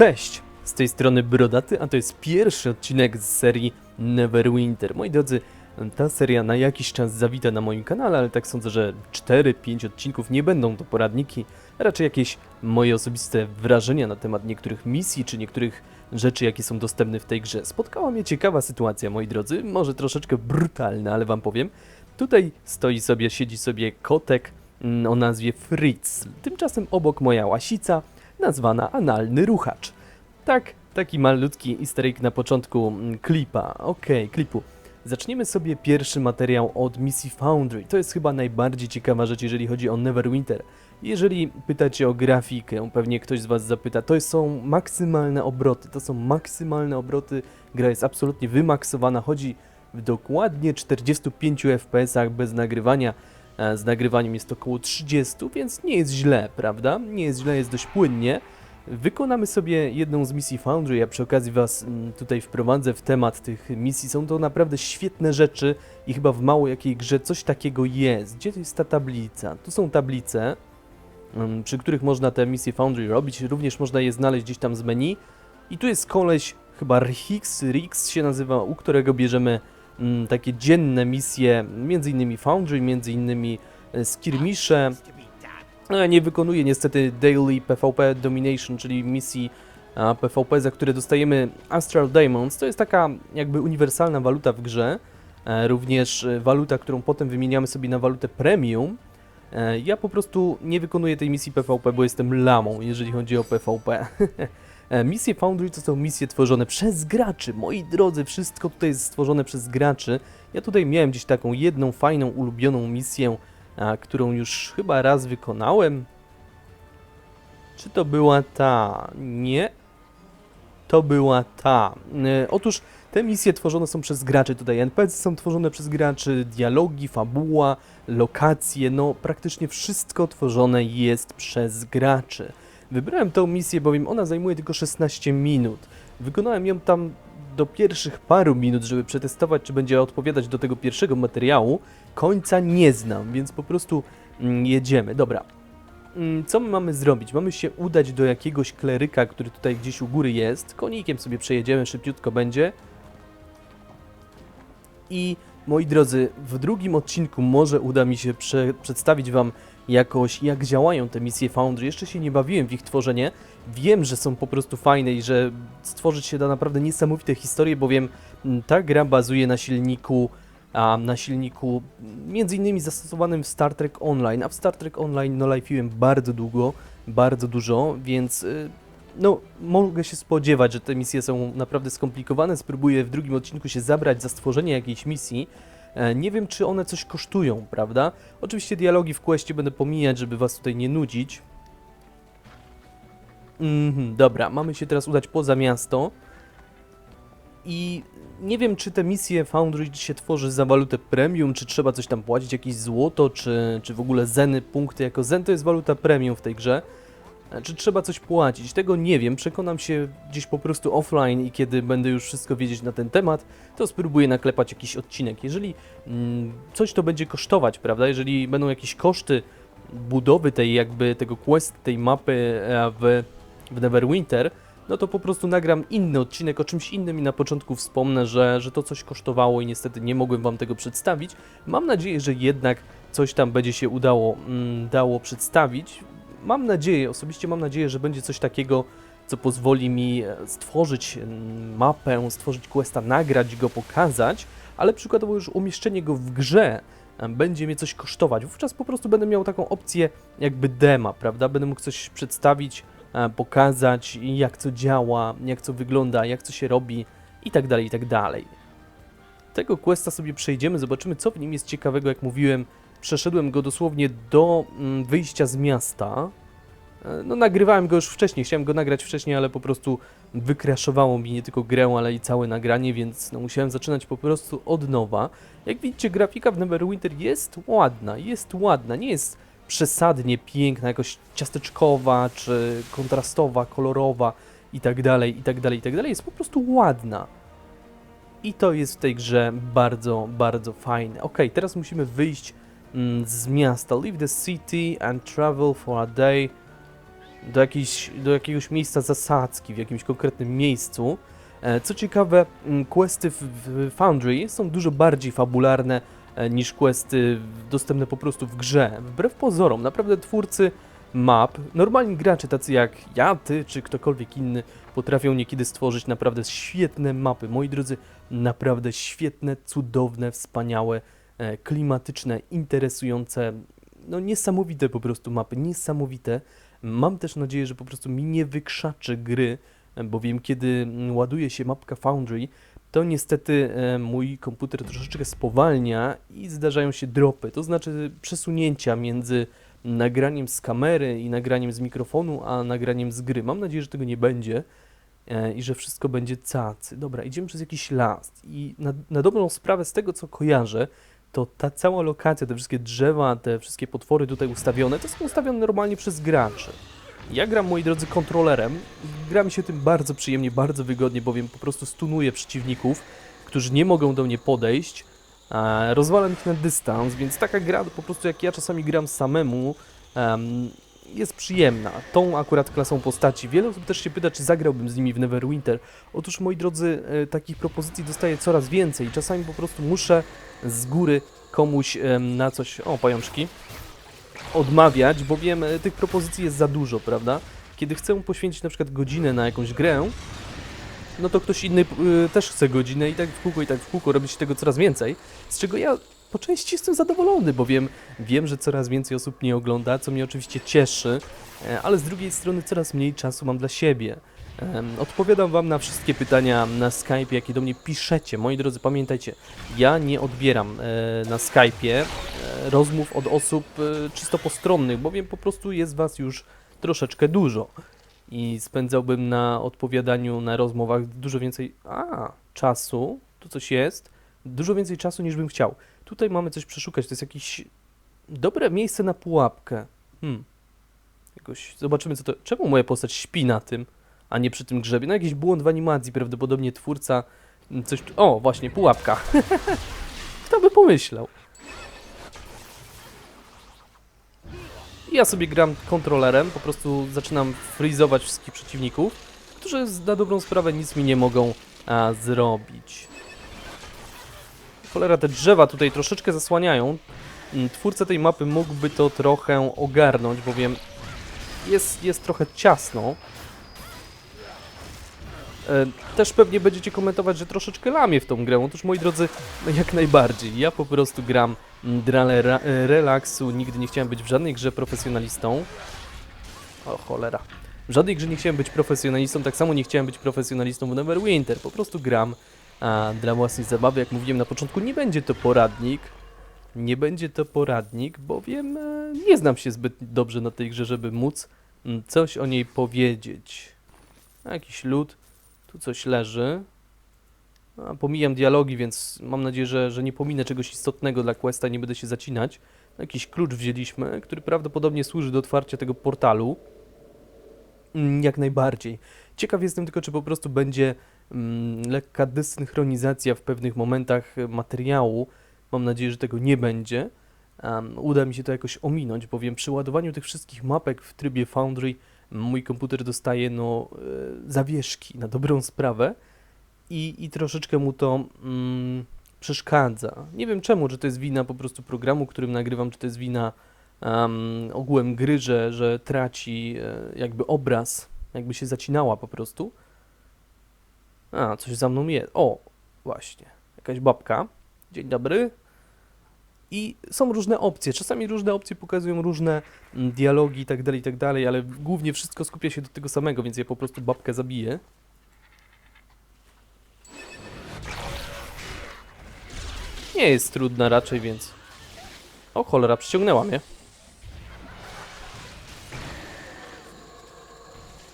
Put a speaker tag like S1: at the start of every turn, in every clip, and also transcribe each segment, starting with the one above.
S1: Cześć! Z tej strony Brodaty, a to jest pierwszy odcinek z serii Neverwinter. Moi drodzy, ta seria na jakiś czas zawita na moim kanale, ale tak sądzę, że 4-5 odcinków nie będą to poradniki, raczej jakieś moje osobiste wrażenia na temat niektórych misji czy niektórych rzeczy, jakie są dostępne w tej grze. Spotkała mnie ciekawa sytuacja, moi drodzy, może troszeczkę brutalna, ale wam powiem. Tutaj stoi sobie, siedzi sobie kotek o nazwie Fritz. Tymczasem obok moja łasica, nazwana Analny Ruchacz. Tak, taki malutki easter egg na początku mm, klipa. Okej, klipu. Zaczniemy sobie pierwszy materiał od misji Foundry. To jest chyba najbardziej ciekawa rzecz, jeżeli chodzi o Neverwinter. Jeżeli pytacie o grafikę, pewnie ktoś z Was zapyta, to są maksymalne obroty, to są maksymalne obroty, gra jest absolutnie wymaksowana, chodzi w dokładnie 45 fps bez nagrywania, z nagrywaniem jest około 30, więc nie jest źle, prawda? Nie jest źle, jest dość płynnie. Wykonamy sobie jedną z misji Foundry, ja przy okazji Was mm, tutaj wprowadzę w temat tych misji. Są to naprawdę świetne rzeczy i chyba w mało jakiej grze coś takiego jest. Gdzie to jest ta tablica? Tu są tablice, mm, przy których można te misje Foundry robić. Również można je znaleźć gdzieś tam z menu. I tu jest koleś, chyba Rix, Rix się nazywa, u którego bierzemy takie dzienne misje, innymi Foundry, innymi e, skirmisze. No, ja nie wykonuję niestety Daily PvP Domination, czyli misji PvP, za które dostajemy Astral Diamonds. To jest taka jakby uniwersalna waluta w grze, e, również e, waluta, którą potem wymieniamy sobie na walutę premium. Ja po prostu nie wykonuję tej misji PvP, bo jestem lamą, jeżeli chodzi o PvP. E, Misje Foundry to są misje tworzone przez graczy. Moi drodzy, wszystko tutaj jest stworzone przez graczy. Ja tutaj miałem gdzieś taką jedną fajną, ulubioną misję, którą już chyba raz wykonałem. Czy to była ta? Nie. To była ta. E, otóż te misje tworzone są przez graczy. Tutaj NPC są tworzone przez graczy, dialogi, fabuła, lokacje, no praktycznie wszystko tworzone jest przez graczy. Wybrałem tą misję, bowiem ona zajmuje tylko 16 minut. Wykonałem ją tam do pierwszych paru minut, żeby przetestować, czy będzie odpowiadać do tego pierwszego materiału. Końca nie znam, więc po prostu mm, jedziemy. Dobra. Mm, Co my mamy zrobić? Mamy się udać do jakiegoś kleryka, który tutaj gdzieś u góry jest. Konikiem sobie przejedziemy, szybciutko będzie. I moi drodzy, w drugim odcinku może uda mi się prze przedstawić Wam jakoś, jak działają te misje Foundry. Jeszcze się nie bawiłem w ich tworzenie. Wiem, że są po prostu fajne i że stworzyć się da naprawdę niesamowite historie, bowiem mm, ta gra bazuje na silniku, a na silniku mm, między innymi zastosowanym w Star Trek Online, a w Star Trek Online no life'iłem bardzo długo, bardzo dużo, więc y, no mogę się spodziewać, że te misje są naprawdę skomplikowane. Spróbuję w drugim odcinku się zabrać za stworzenie jakiejś misji. E, Nie wiem, czy one coś kosztują, prawda? Oczywiście dialogi w questie będę pomijać, żeby was tutaj nie nudzić. Mhm, dobra, mamy się teraz udać poza miasto. I nie wiem, czy te misje Foundry się tworzy za walutę premium, czy trzeba coś tam płacić, jakieś złoto, czy, czy w ogóle zeny, punkty jako zen to jest waluta premium w tej grze. Czy trzeba coś płacić? Tego nie wiem. Przekonam się gdzieś po prostu offline i kiedy będę już wszystko wiedzieć na ten temat, to spróbuję naklepać jakiś odcinek. Jeżeli mm, coś to będzie kosztować, prawda? Jeżeli będą jakieś koszty budowy tej jakby tego quest, tej mapy e, w, w Neverwinter, no to po prostu nagram inny odcinek o czymś innym i na początku wspomnę, że, że to coś kosztowało i niestety nie mogłem wam tego przedstawić. Mam nadzieję, że jednak coś tam będzie się udało mm, dało przedstawić. Mam nadzieję, osobiście mam nadzieję, że będzie coś takiego, co pozwoli mi e, stworzyć mm, mapę, stworzyć questa, nagrać go, pokazać, ale przykładowo już umieszczenie go w grze e, będzie mnie coś kosztować. Wówczas po prostu będę miał taką opcję jakby dema, prawda? Będę mógł coś przedstawić, e, pokazać, jak co działa, jak co wygląda, jak co się robi i tak dalej, i tak dalej. Tego questa sobie przejdziemy, zobaczymy co w nim jest ciekawego, jak mówiłem. Przeszedłem go dosłownie do mm, wyjścia z miasta. E, No nagrywałem go już wcześniej, chciałem go nagrać wcześniej, ale po prostu wykraszowało mi nie tylko grę, ale i całe nagranie, więc no, musiałem zaczynać po prostu od nowa. Jak widzicie, grafika w Neverwinter jest ładna, jest ładna, nie jest przesadnie piękna, jakoś ciasteczkowa, czy kontrastowa, kolorowa i tak dalej, i tak dalej, i tak dalej. Jest po prostu ładna. I to jest w tej grze bardzo, bardzo fajne. Ok, teraz musimy wyjść z miasta. Leave the city and travel for a day do, jakiejś, do jakiegoś miejsca zasadzki w jakimś konkretnym miejscu. E, Co ciekawe, mm, questy w, Foundry są dużo bardziej fabularne e, niż questy dostępne po prostu w grze. Wbrew pozorom, naprawdę twórcy map, normalni gracze tacy jak ja, ty czy ktokolwiek inny potrafią niekiedy stworzyć naprawdę świetne mapy. Moi drodzy, naprawdę świetne, cudowne, wspaniałe, klimatyczne, interesujące, no niesamowite po prostu mapy, niesamowite. Mam też nadzieję, że po prostu mi nie wykrzaczy gry, e, bowiem kiedy ładuje się mapka Foundry, to niestety e, mój komputer troszeczkę spowalnia i zdarzają się dropy, to znaczy przesunięcia między nagraniem z kamery i nagraniem z mikrofonu, a nagraniem z gry. Mam nadzieję, że tego nie będzie e, i że wszystko będzie cacy. Dobra, idziemy przez jakiś las i na, na dobrą sprawę z tego, co kojarzę, to ta cała lokacja, te wszystkie drzewa, te wszystkie potwory tutaj ustawione, to są ustawione normalnie przez graczy. Ja gram, moi drodzy, kontrolerem i gra mi się tym bardzo przyjemnie, bardzo wygodnie, bowiem po prostu stunuję przeciwników, którzy nie mogą do mnie podejść, e, rozwalam ich na dystans, więc taka gra po prostu jak ja czasami gram samemu em, jest przyjemna. Tą akurat klasą postaci. Wiele osób też się pyta, czy zagrałbym z nimi w Neverwinter. Otóż, moi drodzy, e, takich propozycji dostaję coraz więcej czasami po prostu muszę z góry komuś na coś... O, pajączki odmawiać, bo wiem, e, tych propozycji jest za dużo, prawda? Kiedy chcę poświęcić na przykład godzinę na jakąś grę, no to ktoś inny y, też chce godzinę i tak w kółko, i tak w kółko, robi się tego coraz więcej, z czego ja po części jestem zadowolony, bo wiem, że coraz więcej osób mnie ogląda, co mnie oczywiście cieszy, e, ale z drugiej strony coraz mniej czasu mam dla siebie. Odpowiadam Wam na wszystkie pytania na Skype, jakie do mnie piszecie. Moi drodzy, pamiętajcie, ja nie odbieram e, na Skype'ie e, rozmów od osób czysto postronnych, bowiem po prostu jest Was już troszeczkę dużo. I spędzałbym na odpowiadaniu na rozmowach dużo więcej. A, czasu, tu coś jest. Dużo więcej czasu niż bym chciał. Tutaj mamy coś przeszukać. To jest jakieś dobre miejsce na pułapkę. Hmm. Jakoś zobaczymy, co to. Czemu moja postać śpi na tym, a nie przy tym grzebie? No, jakiś błąd w animacji. Prawdopodobnie twórca mm, coś. O, właśnie, pułapka. Kto by pomyślał? Ja sobie gram kontrolerem, po prostu zaczynam frizować wszystkich przeciwników, którzy na dobrą sprawę nic mi nie mogą a, zrobić. Cholera, te drzewa tutaj troszeczkę zasłaniają. Mm, Twórca tej mapy mógłby to trochę ogarnąć, bowiem jest, jest trochę ciasno. E, Też pewnie będziecie komentować, że troszeczkę lamię w tą grę. Otóż moi drodzy, jak najbardziej. Ja po prostu gram re- e, relaksu. Nigdy nie chciałem być w żadnej grze profesjonalistą. O cholera. W żadnej grze nie chciałem być profesjonalistą, tak samo nie chciałem być profesjonalistą w Neverwinter. Po prostu gram a, dla własnej zabawy. Jak mówiłem na początku, nie będzie to poradnik. Nie będzie to poradnik, bowiem e, nie znam się zbyt dobrze na tej grze, żeby móc mm, coś o niej powiedzieć. Jakiś lód. Tu coś leży. A, pomijam dialogi, więc mam nadzieję, że, że nie pominę czegoś istotnego dla questa, nie będę się zacinać. Jakiś klucz wzięliśmy, który prawdopodobnie służy do otwarcia tego portalu. Mm, Jak najbardziej. Ciekaw jestem tylko, czy po prostu będzie lekka desynchronizacja w pewnych momentach materiału. Mam nadzieję, że tego nie będzie. Uda mi się to jakoś ominąć, bowiem przy ładowaniu tych wszystkich mapek w trybie Foundry mój komputer dostaje no, e, zawieszki na dobrą sprawę i, i troszeczkę mu to mm, przeszkadza. Nie wiem czemu, czy to jest wina po prostu programu, którym nagrywam, czy to jest wina um, ogółem gry, że, że traci e, jakby obraz, jakby się zacinała po prostu. A, coś za mną jest. O, właśnie, jakaś babka. Dzień dobry. I są różne opcje. Czasami różne opcje pokazują różne mm, dialogi i tak dalej, i tak dalej, ale głównie wszystko skupia się do tego samego, więc ja po prostu babkę zabiję. Nie jest trudna raczej, więc... O cholera, przyciągnęła mnie.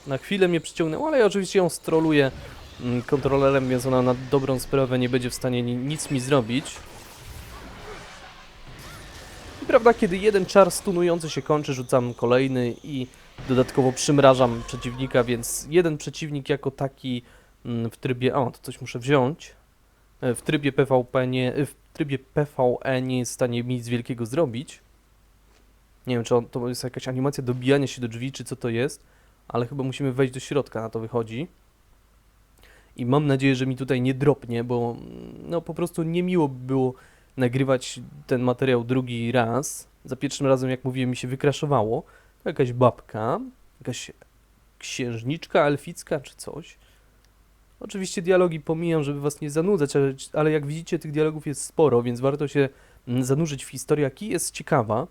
S1: Na chwilę mnie przyciągnęła, ale ja oczywiście ją stroluję kontrolerem, więc ona na dobrą sprawę nie będzie w stanie ni nic mi zrobić. I prawda, kiedy jeden czar stunujący się kończy, rzucam kolejny i dodatkowo przymrażam przeciwnika, więc jeden przeciwnik jako taki mm, w trybie... O, to coś muszę wziąć. E, W trybie PvP nie... e, W trybie PvE nie jest w stanie mi nic wielkiego zrobić. Nie wiem, czy on, to jest jakaś animacja dobijania się do drzwi, czy co to jest. ale chyba musimy wejść do środka, na to wychodzi. I mam nadzieję, że mi tutaj nie dropnie, bo mm, no po prostu niemiło by było nagrywać ten materiał drugi raz. Za pierwszym razem, jak mówiłem, mi się wykraszowało. Jakaś babka, jakaś księżniczka elficka czy coś. Oczywiście dialogi pomijam, żeby was nie zanudzać, ale, jak widzicie, tych dialogów jest sporo, więc warto się mm, zanurzyć w historię, jaki jest ciekawa.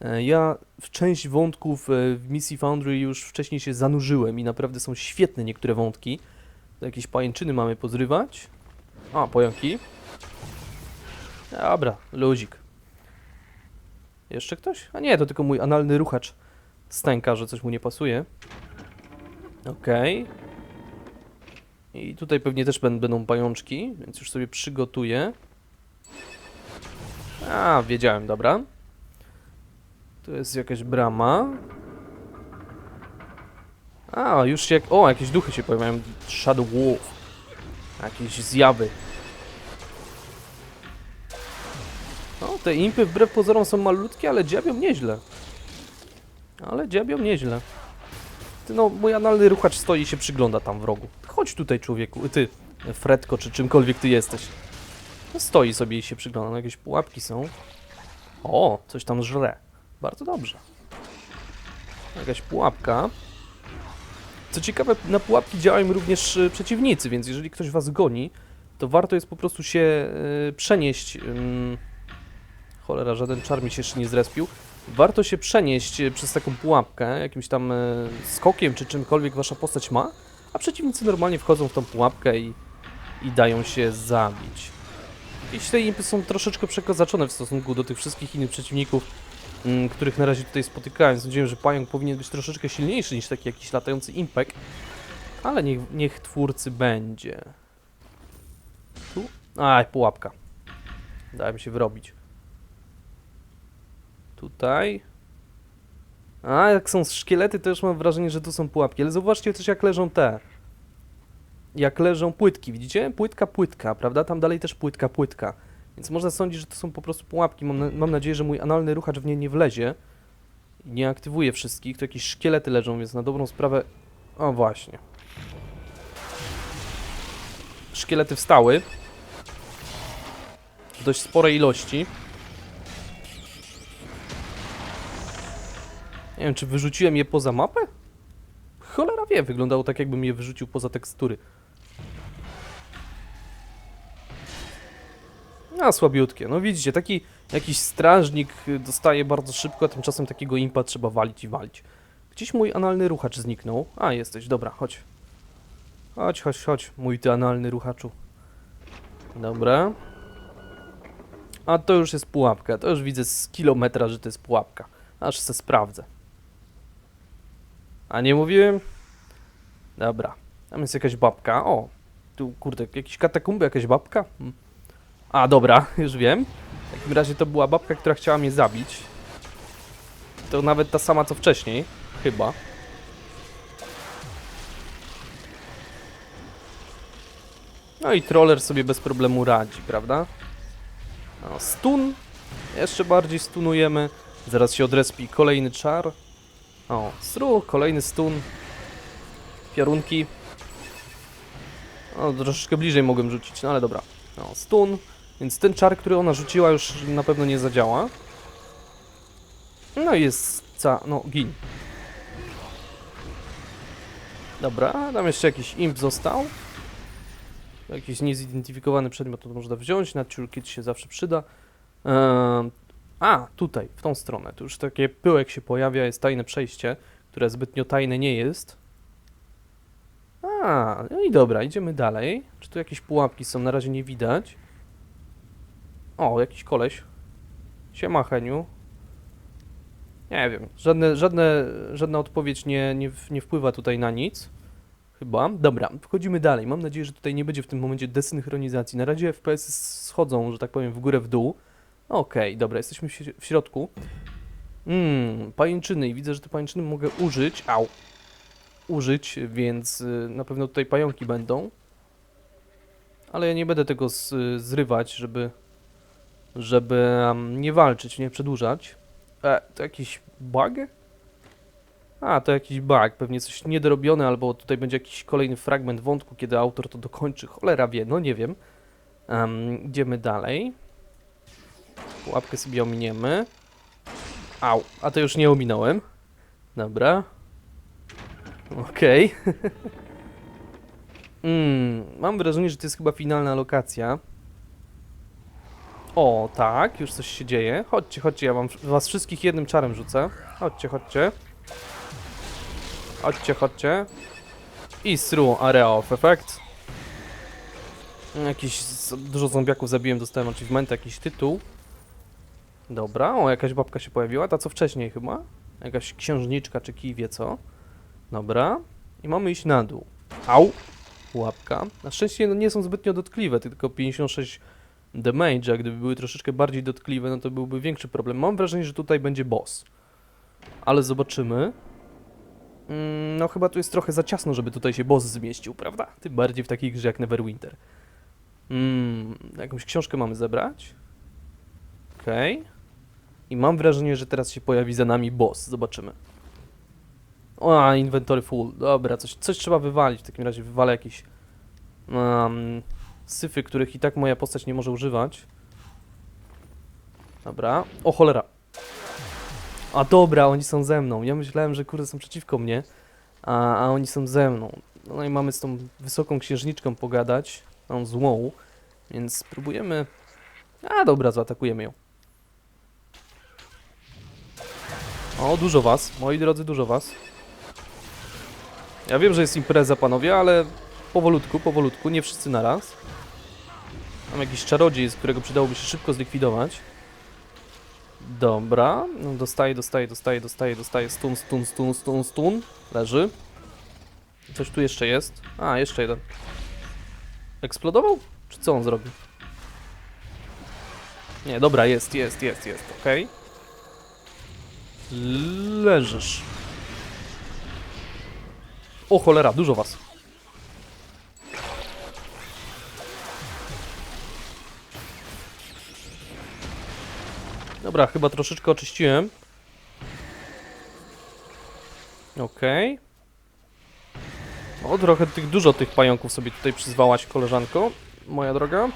S1: E, Ja w część wątków e, w misji Foundry już wcześniej się zanurzyłem i naprawdę są świetne niektóre wątki. Jakieś pajęczyny mamy pozrywać. A, pająki. Dobra, luzik. Jeszcze ktoś? A nie, to tylko mój analny ruchacz stęka, że coś mu nie pasuje. Okej. I tutaj pewnie też bę- będą pajączki, więc już sobie przygotuję. A, wiedziałem, dobra. Tu jest jakaś brama. A, już się. O, jakieś duchy się pojawiają. Shadow Wolf. Jakieś zjawy. O, te impy wbrew pozorom są malutkie, ale dziabią nieźle. Ale dziabią nieźle. Ty no, mój analny ruchacz stoi i się przygląda tam w rogu. Chodź tutaj, człowieku. Ty, Fredko, czy czymkolwiek ty jesteś. No, stoi sobie i się przygląda. No, jakieś pułapki są. O, coś tam żre. Bardzo dobrze. Jakaś pułapka. Co ciekawe, na pułapki działają również y, przeciwnicy, więc jeżeli ktoś was goni, to warto jest po prostu się y, przenieść. cholera, żaden czar mi się jeszcze nie zrespił. Warto się przenieść y, przez taką pułapkę, jakimś tam skokiem czy czymkolwiek wasza postać ma, a przeciwnicy normalnie wchodzą w tą pułapkę i, i dają się zabić. Jakieś te impy są troszeczkę przekozaczone w stosunku do tych wszystkich innych przeciwników, których na razie tutaj spotykałem. Sądziłem, że pająk powinien być troszeczkę silniejszy niż taki jakiś latający impek, ale niech, niech twórcy będzie. Tu? Aj, pułapka. Dałem się wyrobić. Tutaj. A, jak są szkielety, to już mam wrażenie, że tu są pułapki. Ale zauważcie też, jak leżą te. Jak leżą płytki, widzicie? Płytka, płytka, prawda? Tam dalej też płytka, płytka. Więc można sądzić, że to są po prostu pułapki. Mam, na, mam nadzieję, że mój analny ruchacz w nie nie wlezie. I nie aktywuje wszystkich. Tu jakieś szkielety leżą, więc na dobrą sprawę... O, właśnie. Szkielety wstały. W dość sporej ilości. Nie wiem, czy wyrzuciłem je poza mapę? Cholera wie, wyglądało tak, jakbym je wyrzucił poza tekstury. A, słabiutkie. No widzicie, taki jakiś strażnik dostaje bardzo szybko, a tymczasem takiego impa trzeba walić i walić. Gdzieś mój analny ruchacz zniknął. A, jesteś, dobra, chodź. Chodź, chodź, chodź, mój ty analny ruchaczu. Dobra. A to już jest pułapka. To już widzę z kilometra, że to jest pułapka. Aż se sprawdzę. A nie mówiłem? Dobra. Tam jest jakaś babka. O, tu kurde, jakieś katakumby, jakaś babka? Hmm. A, dobra, już wiem. W takim razie to była babka, która chciała mnie zabić. To nawet ta sama co wcześniej, chyba. No i troller sobie bez problemu radzi, prawda? No, stun. Jeszcze bardziej stunujemy. Zaraz się odrespi kolejny czar. O, stru, kolejny stun. Piorunki. O, troszeczkę bliżej mogłem rzucić, no ale dobra. No, stun. Więc ten czar, który ona rzuciła już na pewno nie zadziała. No i jest ca... no, gin. Dobra, tam jeszcze jakiś imp został. Jakiś niezidentyfikowany przedmiot to można wziąć, Nature Kit się zawsze przyda. Ehm, a, tutaj, w tą stronę. Tu już takie pyłek się pojawia, jest tajne przejście, które zbytnio tajne nie jest. A, no i dobra, idziemy dalej. Czy tu jakieś pułapki są? Na razie nie widać. O, jakiś koleś. Siema, Heniu. Nie wiem, żadne, żadne, żadna odpowiedź nie, nie, nie wpływa tutaj na nic. Chyba. Dobra, wchodzimy dalej. Mam nadzieję, że tutaj nie będzie w tym momencie desynchronizacji. Na razie FPS schodzą, że tak powiem, w górę, w dół. Okej, dobra, jesteśmy w, śr- w środku. Mmm, pajęczyny i widzę, że te pajęczyny mogę użyć. Au. Użyć, więc y, na pewno tutaj pająki będą. Ale ja nie będę tego z, zrywać, żeby żeby um, nie walczyć, nie przedłużać. E, to jakiś bug? A, to jakiś bug, pewnie coś niedorobione, albo tutaj będzie jakiś kolejny fragment wątku, kiedy autor to dokończy. Cholera wie, no nie wiem. Em, idziemy dalej. Pułapkę sobie ominiemy. Au, a to już nie ominąłem. Dobra. Okej. mm, mam wrażenie, że to jest chyba finalna lokacja. O, tak, już coś się dzieje. Chodźcie, chodźcie, ja wam was wszystkich jednym czarem rzucę. Chodźcie, chodźcie. Chodźcie, chodźcie. I through area of effect. Jakiś dużo zombiaków zabiłem, dostałem achievement, jakiś tytuł. Dobra, o jakaś babka się pojawiła, ta co wcześniej chyba. Jakaś księżniczka czy kij wie co. Dobra. I mamy iść na dół. Au! Łapka. Na szczęście no, nie są zbytnio dotkliwe, tylko 56 damage, a gdyby były troszeczkę bardziej dotkliwe, no to byłby większy problem. Mam wrażenie, że tutaj będzie boss. Ale zobaczymy. Mm, no chyba tu jest trochę za ciasno, żeby tutaj się boss zmieścił, prawda? Tym bardziej w takiej grze jak Neverwinter. Mm, jakąś książkę mamy zebrać. Okej. I mam wrażenie, że teraz się pojawi za nami boss. Zobaczymy. O, inventory full. Dobra, coś, coś trzeba wywalić. W takim razie wywalę jakieś um, syfy, których i tak moja postać nie może używać. Dobra. O cholera. A dobra, oni są ze mną. Ja myślałem, że kurde są przeciwko mnie, a, a oni są ze mną. No i mamy z tą wysoką księżniczką pogadać, tą złą, więc spróbujemy... A dobra, zaatakujemy ją. O, dużo was, moi drodzy, dużo was. Ja wiem, że jest impreza, panowie, ale powolutku, powolutku, nie wszyscy naraz. Mam jakiś czarodziej, z którego przydałoby się szybko zlikwidować. Dobra, no dostaje, dostaje, dostaje, dostaje, dostaje, stun, stun, stun, stun, stun, leży. Coś tu jeszcze jest. A, jeszcze jeden. Eksplodował? Czy co on zrobił? Nie, dobra, jest, jest, jest, jest, okej. Leżysz. O cholera, dużo was. Dobra, chyba troszeczkę oczyściłem. Okej. O, trochę tych, dużo tych pająków sobie tutaj przyzwałaś, koleżanko, moja droga.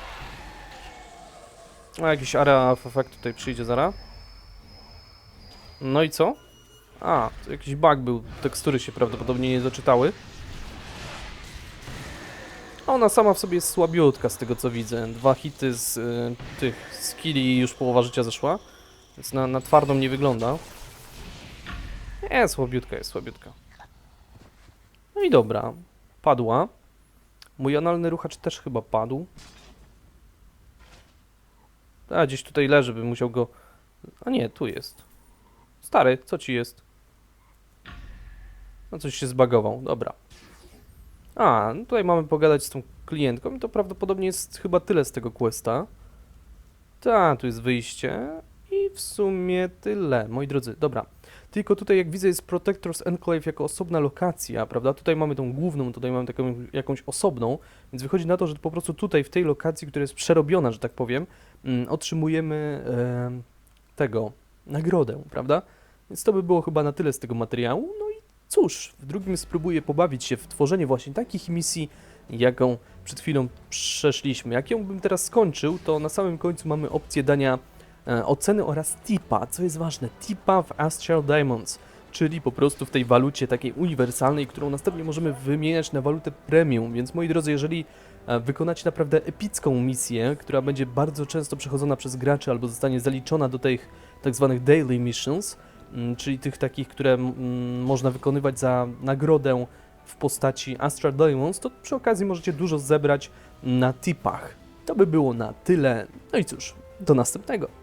S1: A jakiś area effect tutaj przyjdzie zaraz. No i co? A, jakiś bug był, tekstury się prawdopodobnie nie doczytały. A Ona sama w sobie jest słabiutka z tego co widzę. Dwa hity z y, tych skilli i już połowa życia zeszła. Więc na, na twardą nie wygląda. Nie, słabiutka jest, słabiutka. No i dobra, padła. Mój analny ruchacz też chyba padł. A, gdzieś tutaj leży, bym musiał go... A nie, tu jest. Stary, co ci jest? No coś się zbagował, dobra. A, no tutaj mamy pogadać z tą klientką i to prawdopodobnie jest chyba tyle z tego questa. Ta, tu jest wyjście w sumie tyle, moi drodzy, dobra. Tylko tutaj jak widzę jest Protectors Enclave jako osobna lokacja, prawda? Tutaj mamy tą główną, tutaj mamy taką jakąś osobną, więc wychodzi na to, że po prostu tutaj w tej lokacji, która jest przerobiona, że tak powiem, mm, otrzymujemy em, tego, nagrodę, prawda? Więc to by było chyba na tyle z tego materiału. No i cóż, w drugim spróbuję pobawić się w tworzenie właśnie takich misji, jaką przed chwilą przeszliśmy. Jak ją bym teraz skończył, to na samym końcu mamy opcję dania e, oceny oraz tipa, co jest ważne, tipa w Astral Diamonds, czyli po prostu w tej walucie takiej uniwersalnej, którą następnie możemy wymieniać na walutę premium, więc moi drodzy, jeżeli e, wykonacie naprawdę epicką misję, która będzie bardzo często przechodzona przez graczy albo zostanie zaliczona do tych tak zwanych daily missions, mm, czyli tych takich, które mm, można wykonywać za nagrodę w postaci Astral Diamonds, to przy okazji możecie dużo zebrać na tipach. To by było na tyle. No i cóż, do następnego.